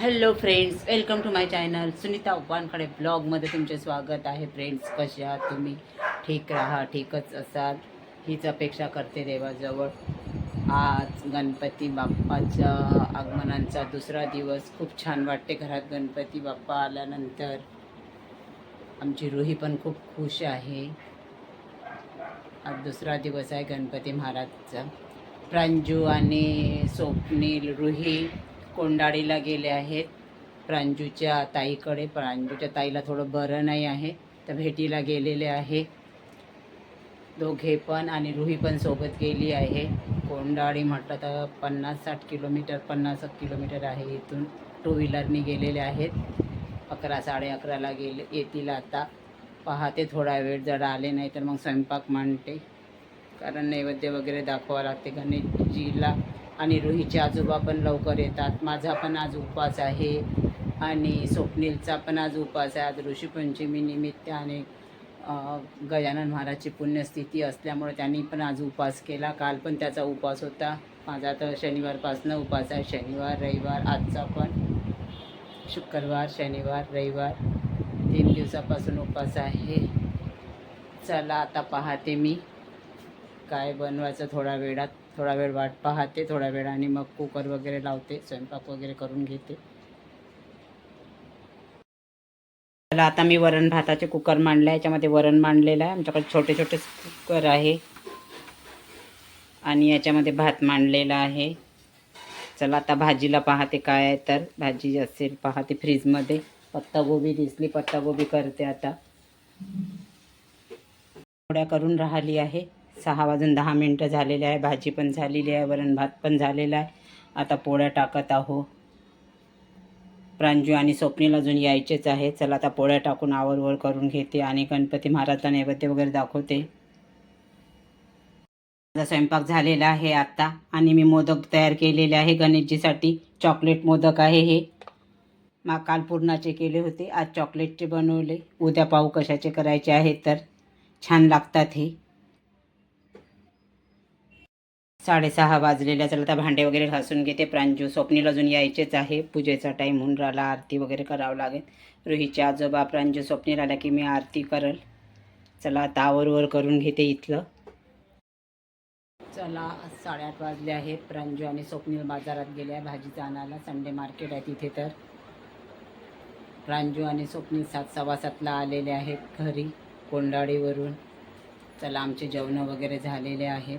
Hello friends welcome to my channel Sunita उपानकडे ब्लॉगमध्ये तुमचे स्वागत आहे फ्रेंड्स कसे आहात तुम्ही? ठीक राहा ठीकच असाल. हीच अपेक्षा करते देवाजवळ. आज गणपती बाप्पाच्या आगमनाचा दुसरा दिवस. खूप छान वाटते घरात गणपती बाप्पा आल्यानंतर. आमची रुही पण खूप खुश आहे. आज दुसरा दिवस आहे गणपती महाराजचा. प्रांजू आणि स्वप्नील रुही कोंडाळीला गेले आहेत. प्रांजूच्या ताईकडे प्रांजूच्या ताईला थोडं बरं नाही आहे. तर भेटीला गेलेले आहे. दोघे पण आणि रुही पण सोबत गेली आहे. कोंडाळी म्हटलं तर पन्नास साठ किलोमीटर पन्नास एक किलोमीटर आहे इथून. टू व्हीलरनी गेलेले आहेत. अकरा साडे अकराला गेले येतील आता. पाहते थोडा वेळ जर आले नाही तर मग स्वयंपाक मांडते. कारण नैवेद्य वगैरे दाखवावं लागते गणेशजीला. आणि रुहीचे आजोबा पण लवकर येतात. माझा पण आज उपवास आहे. आणि स्वप्नीलचा पण आज उपवास आहे. आज ऋषीपंचमी आणि गजानन महाराजची पुण्यस्थिती असल्यामुळे त्यांनी पण आज उपवास केला. काल पण त्याचा उपवास होता. माझा तर शनिवारपासनं उपवास आहे. शनिवार रविवार आजचा पण. शुक्रवार शनिवार रविवार तीन दिवसापासून उपवास आहे. चला आता पाहते मी. काय बनवायचं थोडा वेळात थोडा वेळ वाट पाहते थोड्या वेळाने मग कुकर वगैरे लावते स्वयंपाक वगैरे करून घेते. चला आता मी वरण भाताचे कुकर मांडले याच्यामध्ये वरण मांडलेलं आहे. आमच्याकडे छोटे छोटे कुकर आहे. आणि याच्यामध्ये भात मांडलेला आहे. चला आता भाजीला पाहते काय आहे तर. भाजी असेल पाहते फ्रीजमध्ये. पत्तागोबी दिसली पत्तागोबी करते आता. थोड्या करून राहिली आहे. सहा वाजून दहा मिनटं झालेले आहे. भाजी पण झालेली आहे. वरण भात पण झालेला आहे. आता पोळ्या टाकत आहो. प्रांजू आणि स्वप्नील अजून यायचेच आहे. चला आता पोळ्या टाकून आवरवर करून घेते आणि गणपती महाराजला नैवेद्य वगैरे दाखवते. माझा स्वयंपाक झालेला आहे आत्ता आणि मी मोदक तयार केलेले आहे गणेशजीसाठी. चॉकलेट मोदक आहे हे. मा काल पूर्णाचे केले होते. आज चॉकलेटचे बनवले. उद्या पाहू कशाचे करायचे आहे तर. छान लागतात हे. साडेसहा वाजलेल्या चला आता भांडे वगैरे घासून घेते. प्रांजू स्वप्नील अजून यायचेच आहे. पूजेचा टाईम होऊन राहिला. आरती वगैरे करावं लागेल. रोहितचे आजोबा प्रांजू स्वप्नील आला की मी आरती करल. चला आता आवरवर करून घेते इथलं. चला साडेआठ वाजले आहे. प्रांजू आणि स्वप्नील बाजारात गेले आहे भाजीचा आणायला संडे मार्केट आहे तिथे तर. प्रांजू आणि स्वप्नील सात सव्वा सातला आलेले आहेत घरी कोंडाळीवरून. चला आमचे जेवणं वगैरे झालेले आहेत.